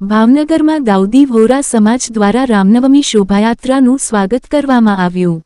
ભાવનગરમાં દાઉદી વોરા સમાજ દ્વારા રામનવમી શોભાયાત્રાનું સ્વાગત કરવામાં આવ્યું.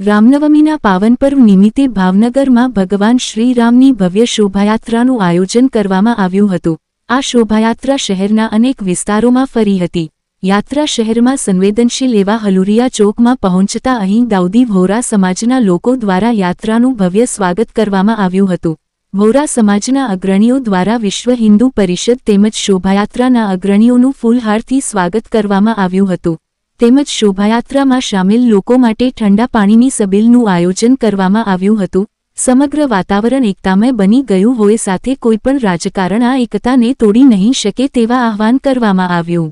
રામનવમીના પાવન પર્વ નિમિત્તે ભાવનગરમાં ભગવાન શ્રીરામની ભવ્ય શોભાયાત્રાનું આયોજન કરવામાં આવ્યું હતું. આ શોભાયાત્રા શહેરના અનેક વિસ્તારોમાં ફરી હતી. યાત્રા શહેરમાં સંવેદનશીલ એવા હલુરિયા ચોકમાં પહોંચતા અહીં દાઉદી વોરા સમાજના લોકો દ્વારા યાત્રાનું ભવ્ય સ્વાગત કરવામાં આવ્યું હતું. વોરા સમાજના અગ્રણીઓ દ્વારા વિશ્વ હિન્દુ પરિષદ તેમજ શોભાયાત્રાના અગ્રણીઓનું ફૂલહારથી સ્વાગત કરવામાં આવ્યું હતું. તેમજ શોભાયાત્રામાં સામેલ લોકો માટે ઠંડા પાણીની સબીલનું આયોજન કરવામાં આવ્યું હતું. સમગ્ર વાતાવરણ એકતામય બની ગયું હોય સાથે કોઈપણ રાજકારણ આ એકતાને તોડી નહીં શકે તેવા આહવાન કરવામાં આવ્યું.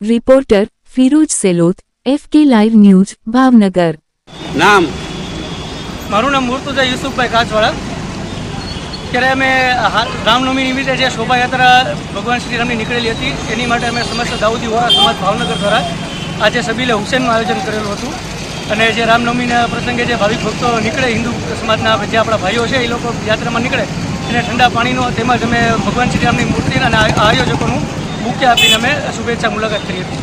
Reporter Firoz Selot F K live news Bhavnagar. નામ? મારું નામ મુર્તુજા યુસુફભાઈ કાચવાળા ત્યારે અમે રામનવમી નિમિત્તે જે શોભાયાત્રા ભગવાન શ્રીરામની નીકળેલી હતી, એની માટે અમે સમસ્ત દાઉદી વોરા સમાજ ભાવનગર દ્વારા આજે સબીલે હુસેનનું આયોજન કરેલું હતું. અને જે રામનવમીના પ્રસંગે જે ભાવિક ભક્તો નીકળે, હિન્દુ સમાજના જે આપણા ભાઈઓ છે, એ લોકો યાત્રામાં નીકળે, એને ઠંડા પાણીનો તેમજ અમે ભગવાન શ્રીરામની મૂર્તિના અને આ- આયોજકોનું મુખ્ય આપીને અમે શુભેચ્છા મુલાકાત કરી હતી.